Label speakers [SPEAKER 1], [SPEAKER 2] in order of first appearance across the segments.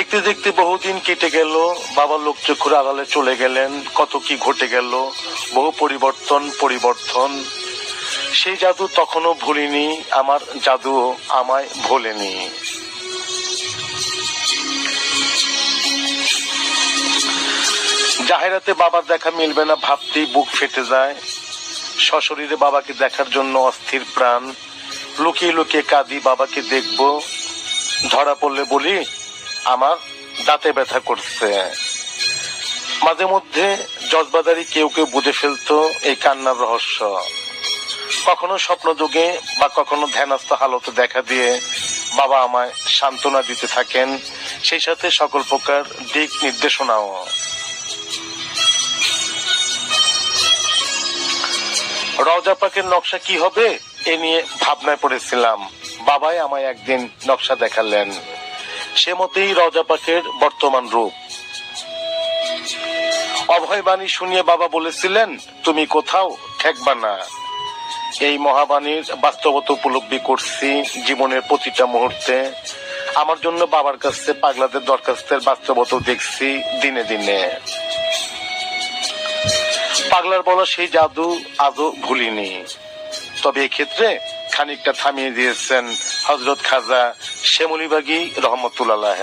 [SPEAKER 1] দেখতে দেখতে বহুদিন কেটে গেল। বাবা লোকচক্ষুর আড়ালে চলে গেলেন। কত কি ঘটে গেল। বহু পরিবর্তন পরিবর্তন। সেই জাদু তখনও ভুলিনি। আমার জাদু আমায় ভোলেনি। জাহেরাতে বাবার দেখা মিলবে না ভাবতেই বুক ফেটে যায়। সশরীরে বাবাকে দেখার জন্য অস্থির প্রাণ। লুকিয়ে লুকিয়ে কাঁদি বাবাকে দেখব। ধরা পড়লে বলি আমার দাঁতে ব্যথা করছে। মাঝে মধ্যে জজবাদারি কেউ কেউ বুঝে ফেলতো এই কান্নার রহস্য। কখনো স্বপ্ন যুগে বা কখনো ধ্যানস্থ হালতে দেখা দিয়ে বাবা আমায় সান্ত্বনা দিতে থাকেন, সেই সাথে সকল প্রকার দিক নির্দেশনাও। রওজা পাকের নকশা কি হবে এ নিয়ে ভাবনায় পড়েছিলাম। বাবাই আমায় একদিন নকশা দেখালেন। সে মতেই রওজা পাকের বর্তমান রূপ। অভয় বাণী শুনিয়ে বাবা বলেছিলেন, তুমি কোথাও ঠেকবা না। এই মহাবাণীর বাস্তবতা উপলব্ধি করছি জীবনের প্রতিটা মুহূর্তে। আমার জন্য বাবার কাছে, পাগলাদের দরখাস্তের বাস্তবতা দেখছি দিনে দিনে। পাগলার বলা সেই জাদু আজও ভুলিনি। তবে এক্ষেত্রে খানিকটা থামিয়ে দিয়েছেন হজরত খাজা শ্যামলিবাগি রহমতুল্লাহ।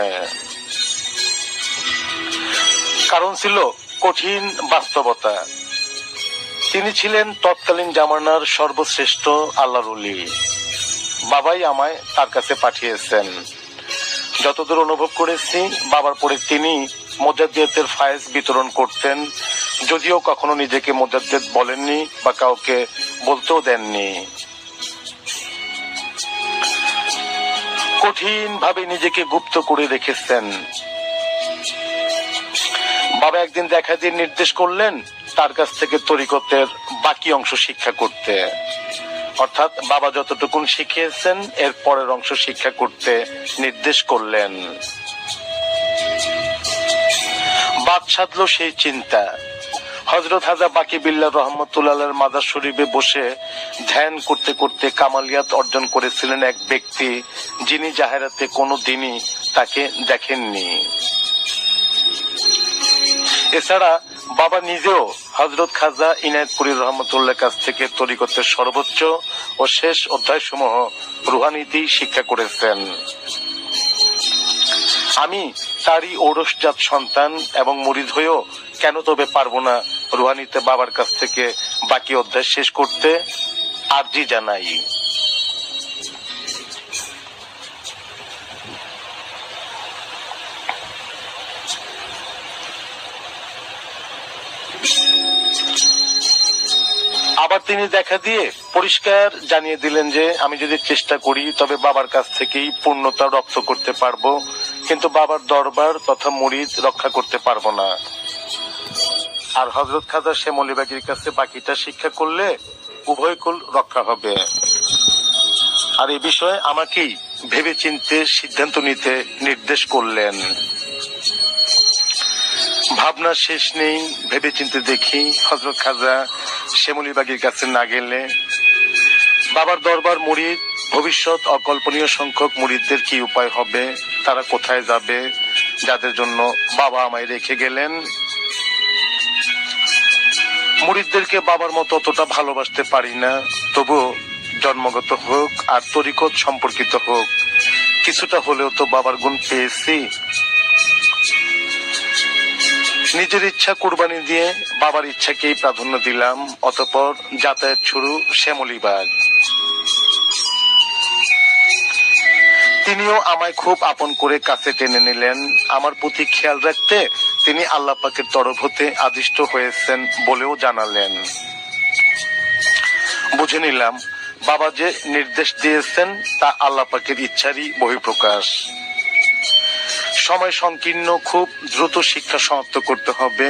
[SPEAKER 1] কারণ ছিল কঠিন বাস্তবতা। তিনি ছিলেন তৎকালীন জামানার সর্বশ্রেষ্ঠ আল্লাহর অলি বাবাই আমায় তার কাছে পাঠিয়েছেন। যতদূর অনুভব করেছি, বাবার পরে তিনি মোজাদ্দিয়াতের ফায়েজ বিতরণ করতেন। যদিও কখনো নিজেকে মোজাদ্দেদ বলেননি বা কাউকে বলতেও দেননি। কঠিন ভাবে নিজেকে গুপ্ত করে রেখেছেন। বাবা একদিন দেখা দিয়ে নির্দেশ করলেন তার কাছ থেকে তরিকতের বাকি অংশ শিক্ষা করতে। অর্থাৎ বাবা যতটুকুন শিখিয়েছেন, এর পরের অংশ শিক্ষা করতে নির্দেশ করলেন। বাদ সাধলো সেই চিন্তা। হজরত হাজা বাকি বিল্লা রহমতুল্লাহ মাদার শরীফে বসে ধ্যান করতে করতে কামালিয়াত অর্জন করেছিলেন এক ব্যক্তি যিনি জাহেরাতে কোনো দিনই তাকে দেখেননি। এছাড়া বাবা নিজেও হজরত খাজা ইনায়তপুরি রহমতুল্লাহ কাছ থেকে তরিকতের সর্বোচ্চ ও শেষ অধ্যায়সমূহ রুহানীতি শিক্ষা করেছেন। আমি তারই ঔরসজাত সন্তান এবং মরিদ হয়েও কেন তবে পারব না রুহানিতে বাবার কাছ থেকে বাকি অধ্যায় শেষ করতে আর্জি জানাই। আবার তিনি দেখা দিয়ে পরিষ্কার জানিয়ে দিলেন যে, আমি যদি চেষ্টা করি, তবে বাবার কাছ থেকেই পূর্ণতা রপ্ত করতে পারব, কিন্তু বাবার দরবার তথা মুরিদ রক্ষা করতে পারব না। আর হজরত খাজা শ্যামলিবাগির কাছে বাকিটা শিক্ষা করলে উভয় কুল রক্ষা হবে। আর এই বিষয়ে আমাকেই ভেবে চিনতে সিদ্ধান্ত নিতে নির্দেশ করলেন। ভাবনা শেষ নেই ভেবে চিনতে দেখি হজরত খাজা শ্যামলিবাগির কাছে না গেলে বাবার দরবার মুরিদ ভবিষ্যৎ অকল্পনীয় সংখ্যক মুরিদদের কি উপায় হবে, তারা কোথায় যাবে, যাদের জন্য বাবা আমায় রেখে গেলেন মুরিদদেরকে বাবার মতো অতটা ভালোবাসতে পারি না। তবু জন্মগত হোক আর তরিকত সম্পর্কিত হোক, কিছুটা হলেও তো বাবার গুণ পেয়েছি। নিজের ইচ্ছা কুরবানি দিয়ে বাবার ইচ্ছাকেই প্রাধান্য দিলাম, অতপর যাতায়াত শুরু শ্যামলিবাগ। তিনিও আমায় খুব আপন করে কাছে টেনে নিলেন। আমার প্রতি খেয়াল রাখতে তিনি আল্লাহ পাকের তরফ হতে আদিষ্ট হয়েছেন বলেও জানালেন। বুঝে নিলাম, বাবা যে নির্দেশ দিয়েছেন তা আল্লাহ পাকের ইচ্ছারই বহিঃপ্রকাশ। সময় সংকীর্ণ, খুব দ্রুত শিক্ষা সমাপ্ত করতে হবে।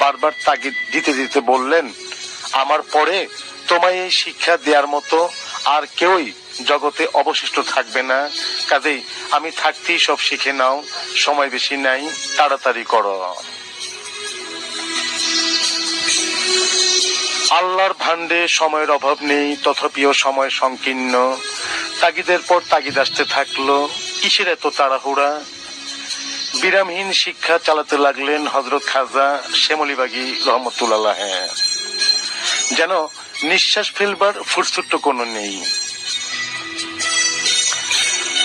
[SPEAKER 1] বারবার তাগিদ দিতে দিতে বললেন, আমার পরে তোমায় এই শিক্ষা দেওয়ার মতো আর কেউই জগতে অবশিষ্ট থাকবে না। কাজেই আমি থাকতেই সব শিখে নাও। সময় বেশি নাই, তাড়াতাড়ি করো। আল্লাহর ভান্ডে সময়ের অভাব নেই, তথাপিও সময় সংকীর্ণ। তাগিদের পর তাগিদ আসতে থাকল। কিসের এত তাড়াহুড়া? বিরামহীন শিক্ষা চালাতে লাগলেন হজরত খাজা শ্যামলিবাগী রহমতুল্লাহ যেন নিঃশ্বাস ফেলবার ফুরসুট্ট কোনো নেই।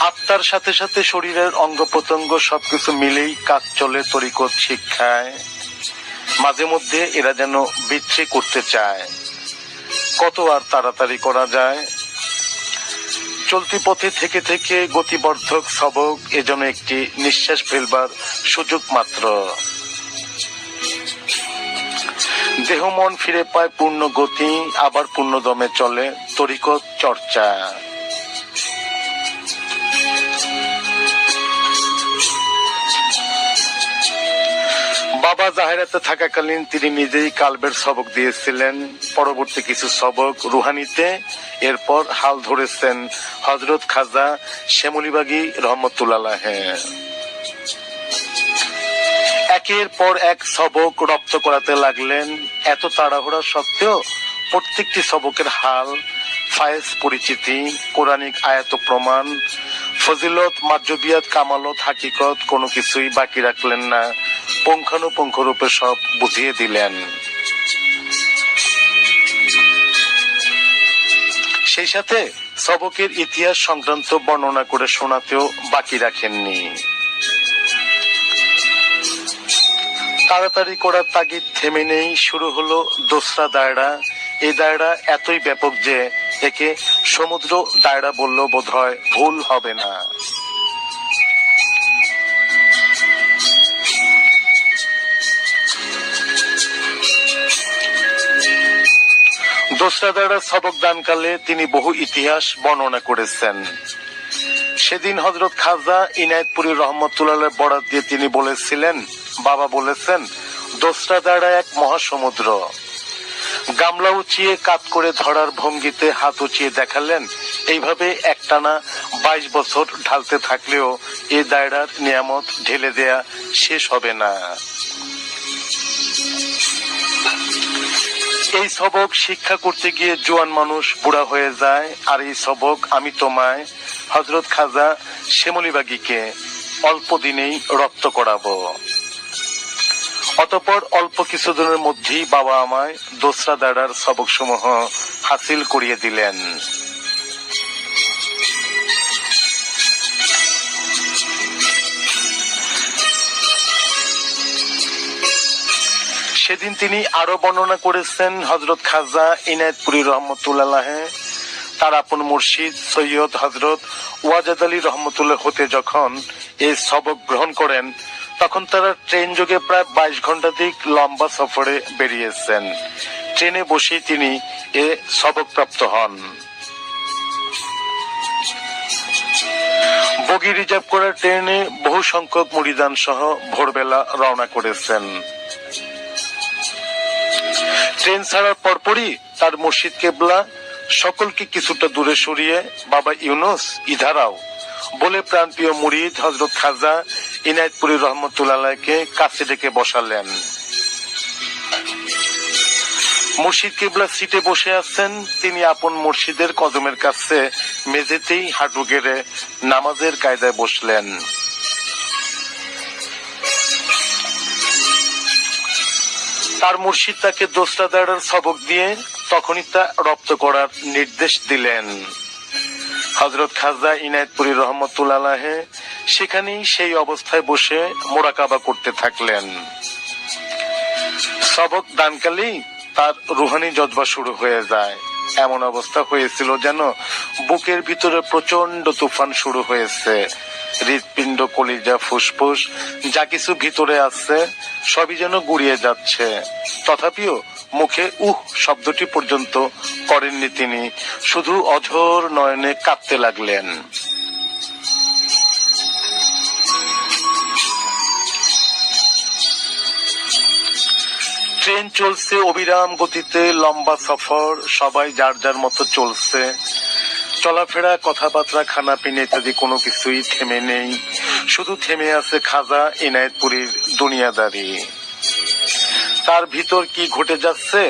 [SPEAKER 1] আত্মার সাথে সাথে শরীরের অঙ্গ প্রত্যঙ্গ সবকিছু মিলেই কাজ চলে তরিকত শিক্ষায়। মাঝে মধ্যে এরা যেন বিচ্ছি করতে চায়। কত আর তাড়াতাড়ি করা যায়? চলতি পথে থেকে থেকে গতিবর্ধক সবক এজন্য একটি নিঃশ্বাস ফেলবার সুযোগ মাত্র। দেহ মন ফিরে পায় পূর্ণ গতি, আবার পূর্ণ দমে চলে তরিকত চর্চা। বাবা জাহেরাতে থাকাকালীন তিনি নিজেই কালবের সবক দিয়েছিলেন। পরবর্তী কিছু সবক রুহানিতে। এরপর হাল ধরেছেন হজরত খাজা শ্যামলিবাগী রহমতুল্লাহ। একের পর এক সবক রপ্ত করাতে লাগলেন। এত তাড়াহুড়া সত্ত্বেও প্রত্যেকটি সবকের হাল ফায়েজ পরিচিতি কোরআনিক আয়াত প্রমাণ, ফজিলত, মার্জবিয়াত, কামালত, হাকিকত কোনো কিছুই বাকি রাখলেন না। পুঙ্খানুপুঙ্খ রূপে সব বুঝিয়ে দিলেন। সেই সাথে সবকের ইতিহাস সংক্রান্ত বর্ণনা করে শোনাতেও বাকি রাখেননি। তাড়াতাড়ি করার তাগিদ থেমে নেই, শুরু হলো দোসরা দায়রা। এই দায়রা এতই ব্যাপক যে একে সমুদ্র দায়রা বললেও বোধ ভুল হবে না। দায়রা সবক দানকালে তিনি বহু ইতিহাস বর্ণনা করেছেন। সেদিন হজরত খাজা ইনায়তপুরি রহমতুল্লাহ বরাদ দিয়ে তিনি বলেছিলেন, বাবা বলেছেন দোসরা দাঁড়া এক মহাসমুদ্র। গামলা উঁচিয়ে কাত করে ধরার ভঙ্গিতে হাত উঁচিয়ে দেখালেন, এইভাবে একটানা বাইশ বছর ঢালতে থাকলেও এ দায়রার নিয়ামত ঢেলে দেয়া শেষ হবে না। এই সবক শিক্ষা করতে গিয়ে জোয়ান মানুষ বুড়া হয়ে যায়, আর এই সবক আমি তোমায় হজরত খাজা শ্যামলিবাগীকে অল্প দিনেই রপ্ত করাবো। অতপর অল্প কিছুদিনের মধ্যেই বাবা আমায় দোসরা দাঁড়ার সবক সমূহ হাসিল করিয়ে দিলেন। সেদিন তিনি আরও বর্ণনা করেছেন হজরত খাজা ইনায়তপুরি রহমতুল্লাহ, তার আপন মুর্শিদ সৈয়দ হজরত ওয়াজাদ আলী রহমতুল্লাহ হতে যখন এই সবক গ্রহণ করেন, তখন তারা ট্রেন যোগে প্রায় বাইশ ঘন্টাধিক লম্বা সফরে বেরিয়েছেন। ট্রেনে বসেই তিনি এ সবক প্রাপ্ত হন। বগি রিজার্ভ করা ট্রেনে বহু সংখ্যক মুড়িদান সহ ভোরবেলা রওনা করেছেন। ট্রেন ছাড়ার পরপরই তার মুর্শিদ কেবলা সকলকে কিছুটা দূরে সরিয়ে বাবা ইউনুস ইধারাও বলে প্রাণপ্রিয় মুরিদ হজরত খাজা ইনায়তপুরি রহমতুল্লাহকে কাছে ডেকে বসালেন। মুর্শিদ কিবলা সিটে বসে আছেন। তিনি আপন মুর্শিদের কদমের কাছে মেঝেতেই হাঁটু গেড়ে নামাজের কায়দায় বসলেন। তার মুর্শিদ তাকে দোসরা দাঁড়ার সবক দিয়ে তখনই তা রপ্ত করার নির্দেশ দিলেন। হজরত খাজা ইনায়তপুরি রহমতুল্লাহ সেখানেই সেই অবস্থায় বসে মোরাকাবা করতে থাকলেন। সবক দানকালেই তার রুহানি জজবা শুরু হয়ে যায়। এমন অবস্থা হয়েছিল যেন বুকের ভিতরে প্রচণ্ড তুফান শুরু হয়েছে। হৃৎপিণ্ড, কলিজা, ফুসফুস, যা কিছু ভিতরে আছে, সবই যেন গুড়িয়ে যাচ্ছে। তথাপিও মুখে উহ শব্দটি পর্যন্ত করেননি তিনি, শুধু অঝোর নয়নে কাঁদতে লাগলেন। ট্রেন চলছে অবিরাম গতিতে, লম্বা সফর, সবাই যার যার মতো চলছে। চলাফেরা, কথাবার্তা, খানাপিনা ইত্যাদি কোনো কিছুই থেমে নেই। শুধু থেমে আছে খাজা এনায়েতপুরীর দুনিয়াদারি। তার ভিতর কি ঘটে যাচ্ছে,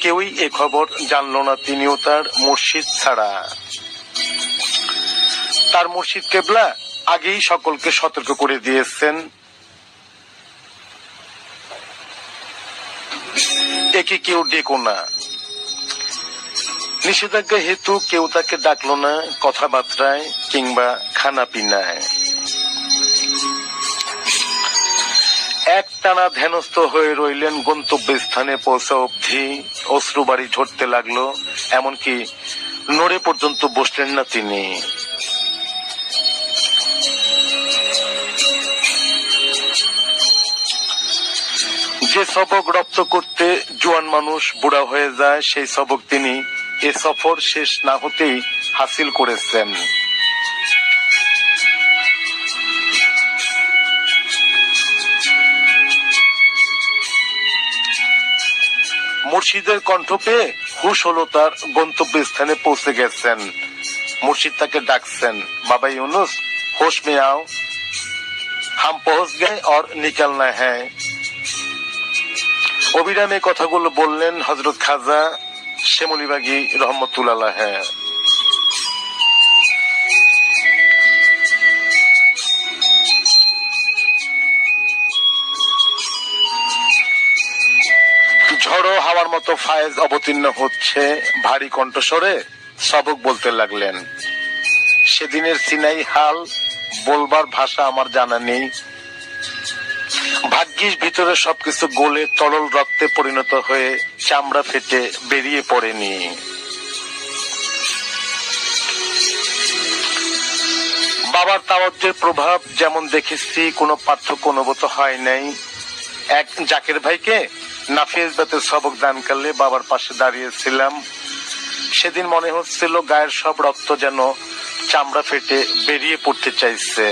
[SPEAKER 1] কেউই এ খবর জানল না, তিনিও তার মসজিদ ছাড়া। তার মসজিদ কেবলা আগেই সকলকে সতর্ক করে দিয়েছেন। একে কেউ ডেকো না। নিষেধাজ্ঞা হেতু কেউ তাকে ডাকলো না কথাবার্তায় কিংবা খানা এক টানা ধ্যানস্থ হয়ে রইলেন গন্তব্য স্থানে পৌঁছা অবধি অশ্রুবাড়ি ঝরতে লাগল, এমনকি নড়ে পর্যন্ত বসলেন না তিনি। যে সবক রপ্ত করতে জোয়ান মানুষ বুড়া হয়ে যায়, সেই সবক তিনি এ সফর শেষ না হতেই হাসিল করেছেন। মুর্শিদের কণ্ঠ পেয়ে হুশ হলো তার গন্তব্যস্থানে পৌঁছে গেছেন। মুর্শিদ তাকে ডাকছেন, বাবা ইউনুস, হোশ মে আও হাম পৌঁছ গে আর নিকালনা হ্যাঁ অভিরামে কথাগুলো বললেন হজরত খাজা। শ্যামলিবাগী রহমতুল্লাহ হ্যাঁ। ঝড়ো হাওয়ার মতো ফায়েজ অবতীর্ণ হচ্ছে ভারী কণ্ঠস্বরে, সবক বলতে লাগলেন। সেদিনের সিনাই হাল বলবার ভাষা আমার জানা নেই ভাগ্যিস ভিতরে সবকিছু গলে তরল রক্তে পরিণত হয়ে চামড়া ফেটে বেরিয়ে পড়েনি। বাবার তাওয়াজ্জের প্রভাব যেমন দেখেছি, কোনো পার্থক্য অনুভূত হয় নাই। এক জাকের ভাইকে নাফিজ বাতের সবক দান করলে বাবার পাশে দাঁড়িয়েছিলাম। সেদিন মনে হচ্ছিল গায়ের সব রক্ত যেন চামড়া ফেটে বেরিয়ে পড়তে চাইছে।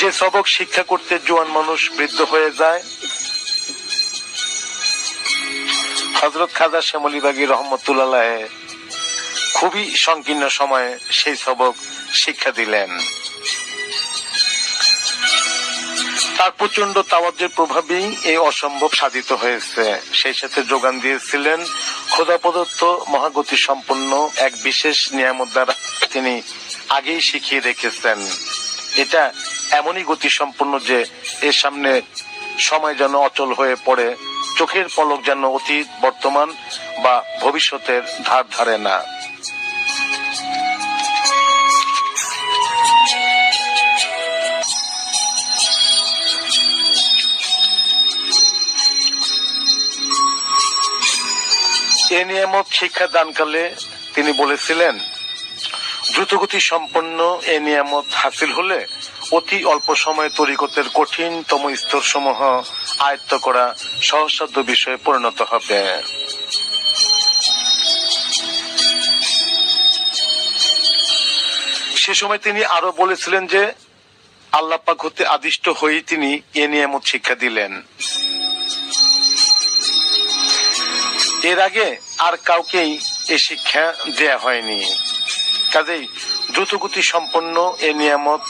[SPEAKER 1] যে সবক শিক্ষা করতে জোয়ান মানুষ বৃদ্ধ হয়ে যায় হজরত খাজা শ্যামলিবাগী রহমতুল্লাহ খুবই সংকীর্ণ সময়ে সেই সবক শিক্ষা দিলেন। তার প্রচণ্ড তাওয়াজ্জের প্রভাবেই এই অসম্ভব সাধিত হয়েছে। সেই সাথে যোগান দিয়েছিলেন খোদা প্রদত্ত মহাগতি সম্পন্ন এক বিশেষ নিয়ামত দ্বারা তিনি আগেই শিখিয়ে রেখেছেন। এটা এমনই গতি সম্পন্ন যে এর সামনে সময় যেন অচল হয়ে পড়ে, চোখের পলক যেন অতীত, বর্তমান বা ভবিষ্যতের ধার ধারে না। এ নিয়ামত শিক্ষা দানকালে তিনি বলেছিলেন দ্রুতগতি সম্পন্ন এ নিয়ামত হাসিল হলে অতি অল্প সময়ে তরিকতের কঠিনতম স্তর সমূহ আয়ত্ত করা সহসাধ্য বিষয়ে পরিণত হবে। সে সময় তিনি আরও বলেছিলেন যে আল্লাপাক হতে আদিষ্ট হয়ে তিনি এ নিয়ামত শিক্ষা দিলেন। এর আগে আর কাউকেই এ শিক্ষা দেয়া হয়নি। কাজেই দ্রুতগতি সম্পন্ন এ নিয়ামত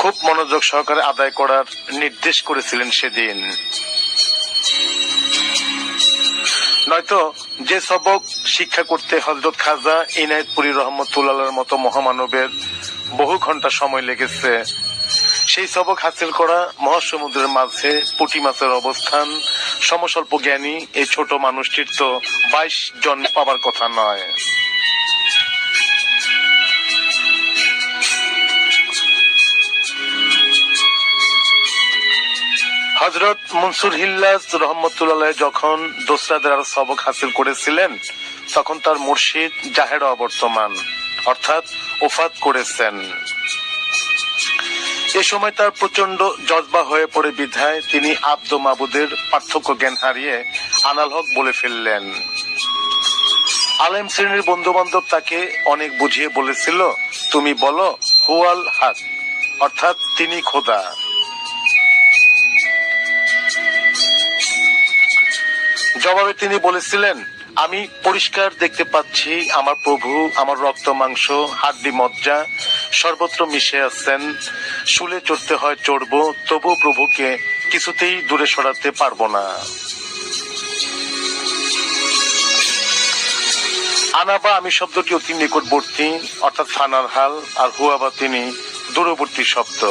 [SPEAKER 1] খুব মনোযোগ সহকারে আদায় করার নির্দেশ করেছিলেন সেদিন। নয়তো যে সবক শিক্ষা করতে হজরত খাজা ইনায়তপুরি রহমতুল্লাহর মতো মহামানবের বহু ঘণ্টা সময় লেগেছে। সেই সবক হাসিল করা মহাসমুদ্রের মাঝে পুঁটি মাছের অবস্থান, সমস্বল্প জ্ঞানী এই ছোট মানুষটির তো বাইশ জন পাবার কথা নয়। হজরত মনসুর হিল্লাস রহমতুল্লাহ যখন দোসরাদের সবক হাসিল করেছিলেন, তখন তার মুর্শিদ জাহের অবর্তমান, অর্থাৎ ওফাত করেছেন। এ সময় তার প্রচণ্ড জজবা হয়ে পড়ে বিধায় তিনি আব্দ মাবুদের পার্থক্য জ্ঞান হারিয়ে আনাল হক বলে ফেললেন। আলেম শ্রেণির বন্ধু বান্ধব তাকে অনেক বুঝিয়ে বলেছিল, তুমি বলো, হুয়াল হাক? অর্থাৎ, তিনি খোদা। জবাবে তিনি বলেছিলেন, আমি পরিষ্কার দেখতে পাচ্ছি আমার প্রভু, আমার রক্ত, মাংস, হাড্ডি, মজ্জা সর্বত্র মিশে আছেন। শুলে চড়তে হয় চড়বো তবু প্রভুকে কিছুতেই দূরে সরাতে পারব না। আনাবা আমি শব্দটি অতি নিকটবর্তী, অর্থাৎ ফানার হাল, আর হুয়াবা তিনি দূরবর্তী শব্দ।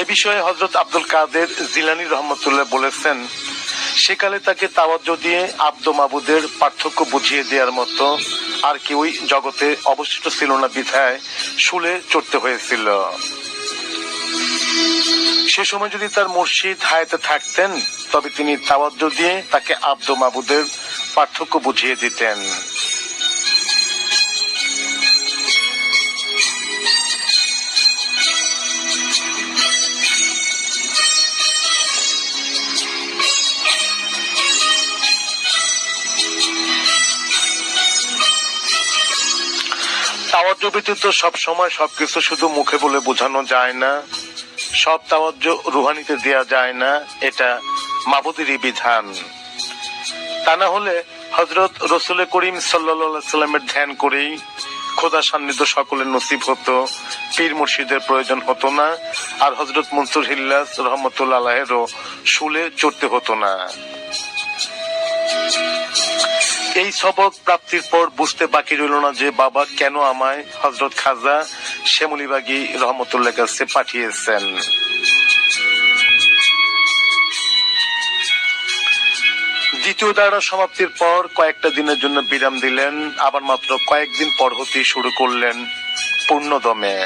[SPEAKER 1] এ বিষয়ে হজরত আব্দুল কাদের জিলানি রহমতুল্লাহ বলেছেন, সেকালে তাকে তাওয়াজ্জ দিয়ে আব্দ মাবুদের পার্থক্য বুঝিয়ে দেওয়ার মতো আর কেউই জগতে অবশিষ্ট ছিল না, বিধায় শুলে চড়তে হয়েছিল। সে সময় যদি তার মুর্শিদ হায়াতে থাকতেন, তবে তিনি তাওয়াজ্জ দিয়ে তাকে আব্দ মাবুদের পার্থক্য বুঝিয়ে দিতেন। তাওয়াজ্জ ব্যতীত সব সময় সবকিছু শুধু মুখে বলে বোঝানো যায় না। সব তাওয়াজ্জ রুহানিতে দেয়া যায় না। এটা মাবুদেরই বিধান। তা না হলে হজরত রসুল করিম সাল্লা সাল্লামের ধ্যান করেই খোদা সান্নিধ্য সকলের নসিব হতো, পীর মুর্শিদের প্রয়োজন হতো না, আর হজরত মনসুর হিল্লাস রহমতুল্লাহ আলাহেরও শুলে চড়তে হতো না। এই সবক প্রাপ্তির পর বুঝতে বাকি রইল না যে বাবা কেন আমায় হজরত খাজা শ্যামলিবাগী রহমতুল্লাহ কাছে পাঠিয়েছেন। দ্বিতীয় দাঁড়া সমাপ্তির পর কয়েকটা দিনের জন্য বিরাম দিলেন, আবার মাত্র কয়েকদিন পর হতেই শুরু করলেন পূর্ণদমে।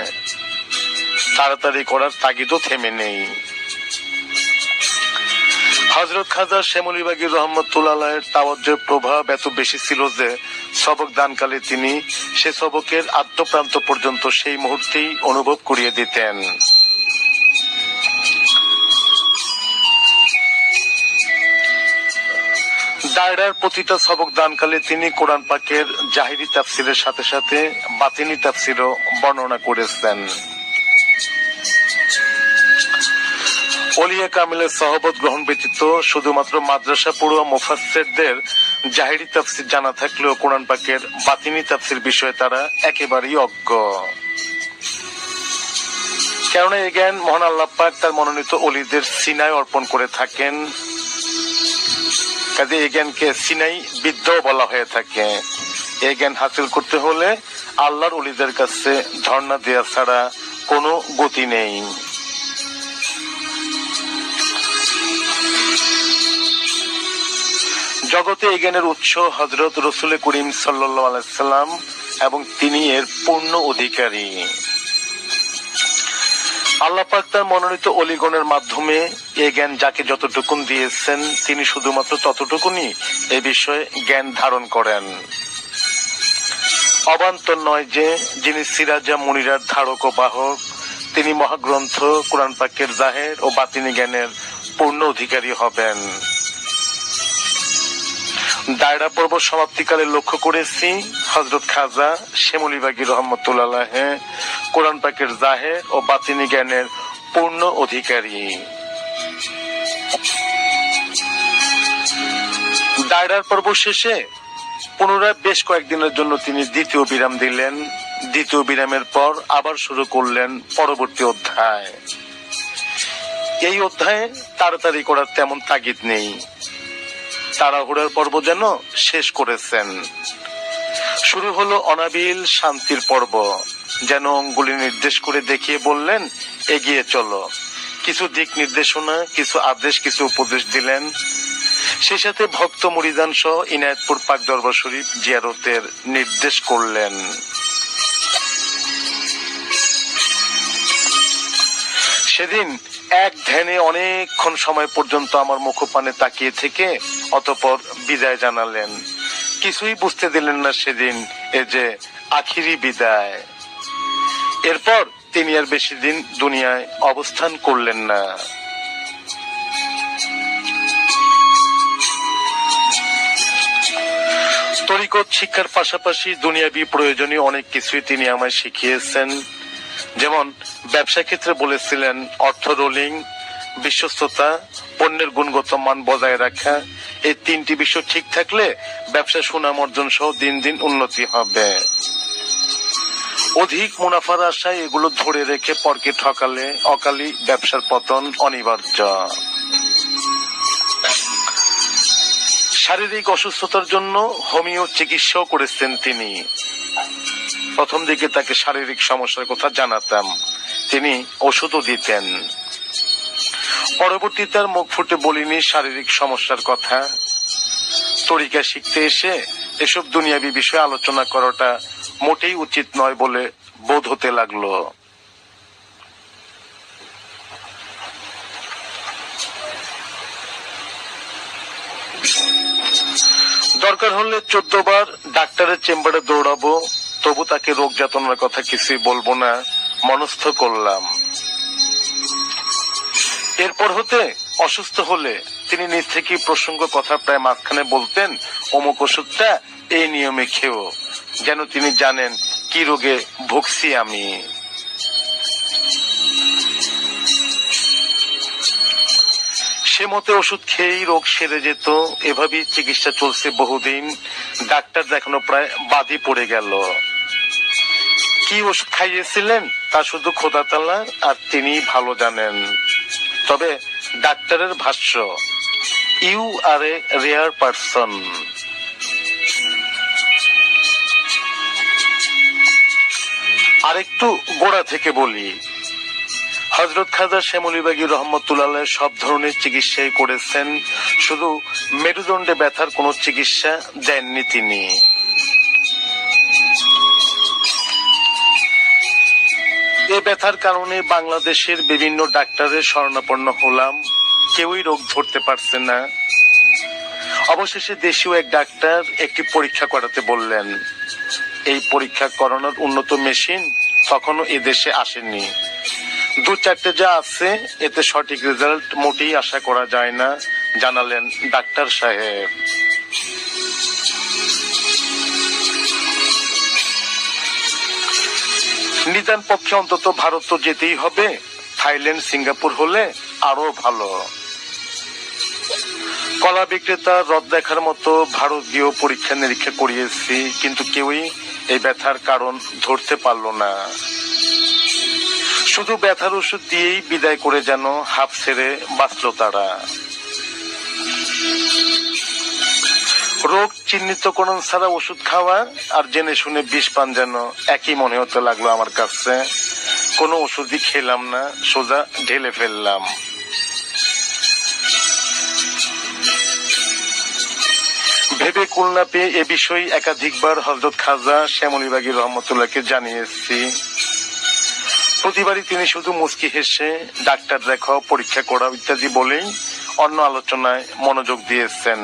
[SPEAKER 1] তাড়াতাড়ি করার তাগিদও থেমে নেই। হজরত খাজা শ্যামলিবাগী রহমতুল্লাহের তাওয়াজ্জের প্রভাব এত বেশি ছিল যে সবক দানকালে তিনি সে সবকের আদ্যপ্রান্ত পর্যন্ত সেই মুহূর্তেই অনুভব করিয়ে দিতেন। দায়রার প্রতিটা সবক দানকালে তিনি কোরআন পাকের জাহিরি তাফসিরের সাথে সাথে বাতিনি তাফসিরও বর্ণনা করেছেন। অলিয়া কামিলের সহবত গ্রহণ ব্যতীত শুধুমাত্র মাদ্রাসা পড়ুয়া মুফাসসিরদের জাহিরি তাফসির জানা থাকলেও কোরআন পাকের বাতিনি তাফসির বিষয়ে তারা একেবারেই অজ্ঞ। কেননা এই জ্ঞান মহান আল্লাহ পাক তার মনোনীত অলিদের সিনায় অর্পণ করে থাকেন। কাজে এই জ্ঞানকে সিনাই বিদ্যাও বলা হয়ে থাকে। এই জ্ঞান হাসিল করতে হলে আল্লাহর অলিদের কাছে ঝর্ণা দেওয়া ছাড়া কোনো গতি নেই। জগতে এই জ্ঞানের উৎস হজরত রসুল করিম সাল্লাম এবং তিনি এর পূর্ণ অধিকারী। আল্লাহ পাক তার মনোনীত অলিগণের মাধ্যমে এই জ্ঞান যাকে যতটুকুন দিয়েছেন, তিনি শুধুমাত্র ততটুকুনি এ বিষয়ে জ্ঞান ধারণ করেন। অবান্তর নয় যে, যিনি সিরাজা মুনিরার ধারক ও বাহক, তিনি মহাগ্রন্থ, কোরআন পাকের জাহের ও বাতিনি জ্ঞানের পূর্ণ অধিকারী হবেন। দায়রা পর্ব সমাপ্তিকালে লক্ষ্য করেছি। হজরত খাজা শ্যামলিবাগী রহমতুল্লাহ কোরআন পাকের জাহের ও বাতিনি জ্ঞানের পূর্ণ অধিকারী। দায়রার পর্ব শেষে পুনরায় বেশ কয়েকদিনের জন্য তিনি দ্বিতীয় বিরাম দিলেন। দ্বিতীয় বিরামের পর আবার শুরু করলেন পরবর্তী অধ্যায়। এই অধ্যায়ে তাড়াতাড়ি করার তেমন তাগিদ নেই। তাড়াহুড়ার পর্ব যেন শেষ করেছেন। শুরু হলো অনাবিল শান্তির পর্ব। যেন অঙ্গুলি নির্দেশ করে দেখিয়ে বললেন, এগিয়ে চলো। কিছু দিক নির্দেশনা, কিছু আদেশ, কিছু উপদেশ দিলেন। সেই সাথে ভক্ত মুরিদান সহ ইনায়তপুর পাক দরবার শরীফ জিয়ারতের নির্দেশ করলেন। সেদিন এক ধ্যানে অনেকক্ষণ সময় পর্যন্ত আমার মুখপানে তাকিয়ে থেকে অতপর বিদায় জানালেন। কিছুই বুঝতে দিলেন না সেদিন এ যে আখিরি বিদায়। এরপর তিনি আর বেশি দিন দুনিয়ায় অবস্থান করলেন না। তরিকত শিক্ষার পাশাপাশি দুনিয়াবি প্রয়োজনীয় অনেক কিছুই তিনি আমায় শিখিয়েছেন। যেমন ব্যবসা ক্ষেত্রে বলেছিলেন, অর্থ রোলিং বিশ্বস্ততা, পণ্যের গুণগত মান বজায় রাখা, এই তিনটি বিষয় ঠিক থাকলে ব্যবসা সুনাম অর্জন সহ দিন দিন উন্নতি হবে। অধিক মুনাফার আশায় এগুলো ধরে রেখে পরকে ঠকালে অকালি ব্যবসার পতন অনিবার্য। শারীরিক অসুস্থতার জন্য হোমিও চিকিৎসাও করেছেন তিনি। প্রথম দিকে তাকে শারীরিক সমস্যার কথা জানাতাম। তিনি ওষুধও দিতেন। পরবর্তীতে আর মুখ ফুটে বলিনি শারীরিক সমস্যার কথা। তরিকা শিখতে এসে এসব দুনিয়াবি বিষয়ে আলোচনা করাটা মোটেই উচিত নয় বলে বোধ হতে লাগল। দরকার হলে চোদ্দ বার ডাক্তারের চেম্বারে দৌড়াবো, তবু তাকে রোগ যাতনার কথা কিছুই বলব না, মনস্থ করলাম। এরপর হতে অসুস্থ হলে তিনি নিজ থেকে প্রসঙ্গ কথা প্রায় মাঝখানে বলতেন, অমুক ওষুধটা এই নিয়মে খেও, যেন তিনি জানেন কি রোগে ভুগছি আমি। সে মতে ওষুধ খেয়েই রোগ সেরে যেত, এভাবেই চিকিৎসা চলছে বহুদিন। ডাক্তার দেখানো প্রায় বাদই পড়ে গেল। কি ওষুধ খাইয়েছিলেন তা শুধু খোদা তালা আর তিনি ভালো জানেন। তবে ডাক্তারের ভাষ্য you are a rare person আরেকটু গোড়া থেকে বলি, হজরত খাজা শ্যামলিবাগী রহমতুল্লাহ সব ধরনের চিকিৎসাই করেছেন, শুধু মেরুদণ্ডে ব্যথার কোনো চিকিৎসা দেননি তিনি। এ ব্যথার কারণে বাংলাদেশের বিভিন্ন ডাক্তারের শরণাপন্ন হলাম। কেউই রোগ ধরতে পারছে না। অবশেষে দেশীয় এক ডাক্তার একটি পরীক্ষা করাতে বললেন, এই পরীক্ষা করানোর উন্নত মেশিন তখনও এদেশে আসেনি। দু চারটে যা আছে, এতে সঠিক রেজাল্ট মোটেই আশা করা যায় না জানালেন ডাক্তার সাহেব। নিদান পক্ষে অন্তত ভারত তো যেতেই হবে। থাইল্যান্ড, সিঙ্গাপুর হলে আরও ভালো। কলা বিক্রেতা রদ দেখার মতো ভারতীয় পরীক্ষা নিরীক্ষা করিয়েছি, কিন্তু কেউই এই ব্যথার কারণ ধরতে পারল না। শুধু ব্যথার ওষুধ দিয়েই বিদায় করে যেন হাফ ছেড়ে বাঁচল তারা। রোগ চিহ্নিতকরণ ছাড়া ওষুধ খাওয়া আর জেনে শুনে বিষ পান যেন একই মনে হতে লাগল আমার কাছে। কোনো ওষুধই খেলাম না, সোজা ঢেলে ফেললাম। ভেবে কুল না পেয়ে এ বিষয়ে একাধিকবার হজরত খাজা শ্যামলিবাগী রহমতুল্লাহকে জানিয়েছি। প্রতিবারই তিনি শুধু মুচকি হেসে, ডাক্তার দেখাও পরীক্ষা করা ইত্যাদি বলেই অন্য আলোচনায় মনোযোগ দিয়েছেন।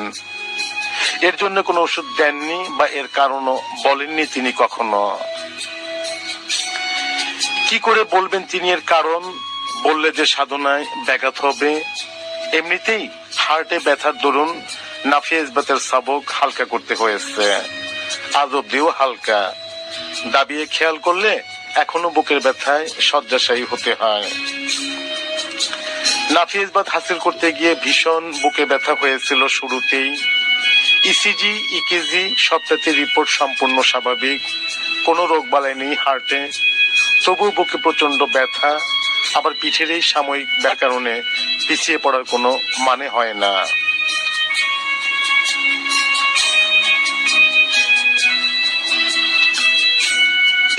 [SPEAKER 1] এর জন্য কোনো ওষুধ দেননি বা এর কারণও বলেননি তিনি কখনো। কি করে বলবেন তিনি এর কারণ? বললে যে সাধনায় ব্যাঘাত হবে। এমনিতেই হার্টে ব্যথার দরুন নাফিয়া ইসবাতের সাবক হালকা করতে হয়েছে। আজ অব্দিও হালকা। দাবিয়ে খেয়াল করলে এখনও বুকের ব্যথায় শয্যাশায়ী হতে হয়। নাফিয়া ইসবাত হাসিল করতে গিয়ে ভীষণ বুকে ব্যথা হয়েছিল শুরুতেই। ইসিজি ইকেজি সবটাতে রিপোর্ট সম্পূর্ণ স্বাভাবিক। কোনো রোগ বালাই নেই হার্টে তবু বুকে প্রচণ্ড ব্যথা। আবার পিঠের এই সাময়িক ব্যাকরণে পিছিয়ে পড়ার কোনো মানে হয় না।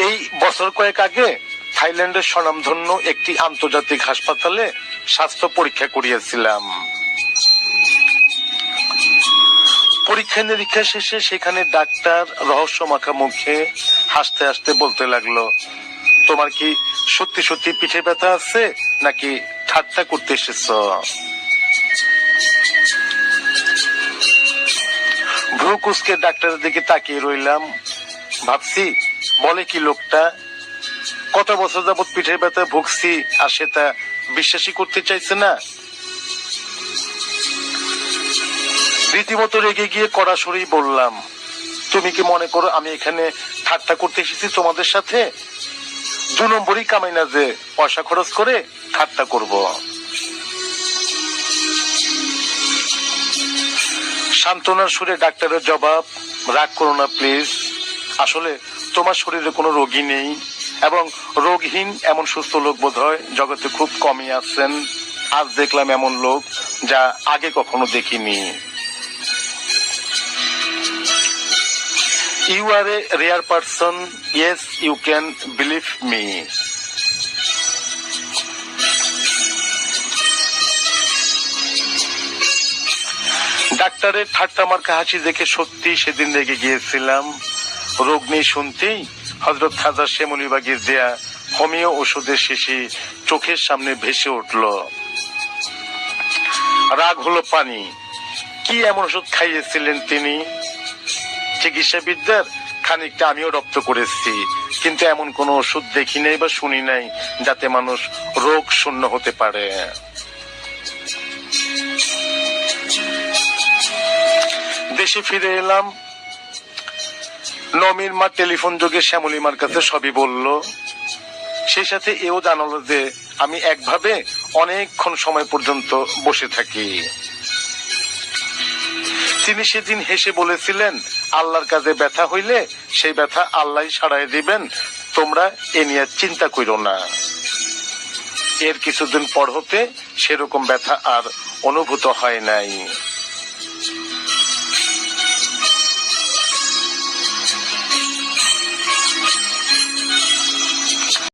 [SPEAKER 1] এই বছর কয়েক আগে থাইল্যান্ডের স্বনামধন্য একটি আন্তর্জাতিক হাসপাতালে স্বাস্থ্য পরীক্ষা করিয়েছিলাম। পরীক্ষা নিরীক্ষা শেষে সেখানে ডাক্তার রহস্য মাখা মুখে হাসতে হাসতে বলতে লাগল, তোমার কি সত্যি সত্যি পিঠে ব্যথা আছে নাকি ঠাট্টা করতে এসেছ? ভ্রু কুচকে ডাক্তারের দিকে তাকিয়ে রইলাম। ভাবছি, বলে কি লোকটা, কত বছর যাবত পিঠের ব্যথায় ভুগছি আর সে তা বিশ্বাসই করতে চাইছে না? রীতিমতো রেগে গিয়ে কড়াসড়ি বললাম, তুমি কি মনে করো আমি এখানে ঠাট্টা করতে এসেছি তোমাদের সাথে? দু নম্বরই কামাই না যে পয়সা খরচ করে ঠাট্টা করব। সান্ত্বনার সুরে ডাক্তারের জবাব, রাগ করো না প্লিজ। আসলে তোমার শরীরে কোনো রোগী নেই এবং রোগহীন এমন সুস্থ লোক বোধ হয় জগতে খুব কমই আছেন। আজ দেখলাম এমন লোক যা আগে কখনো দেখিনি। You are a rare person. Yes, you can believe me. ডাক্তারের ঠাট্টা মার্কা হাসি দেখে সত্যি সেদিন রেগে গিয়েছিলাম রোগ নেই শুনতেই হজরত খাজা শ্যামলিবাগের দেয়া হোমিও ওষুধের শেষে চোখের সামনে ভেসে উঠল রাগ হলো পানি কি এমন ওষুধ খাইয়েছিলেন তিনি চিকিৎসা বিদ্যার খানিকটা আমিও রপ্ত করেছি। কিন্তু এমন কোন ওষুধ দেখি নাই বা শুনি নাই যাতে মানুষ রোগ শূন্য হতে পারে। দেশে ফিরে এলাম। নমির মা টেলিফোন যোগে শ্যামলিমার কাছে সবই বলল সেই সাথে এও জানালো যে আমি একভাবে অনেকক্ষণ সময় পর্যন্ত বসে থাকি। তিনি সেদিন হেসে বলেছিলেন, আল্লাহর কাজে ব্যথা হইলে সেই ব্যথা আল্লাহ সারাই দিবেন। তোমরা এ নিয়ে চিন্তা করো না। এর কিছুদিন পর হতে সেরকম ব্যথা আর অনুভূত হয় নাই।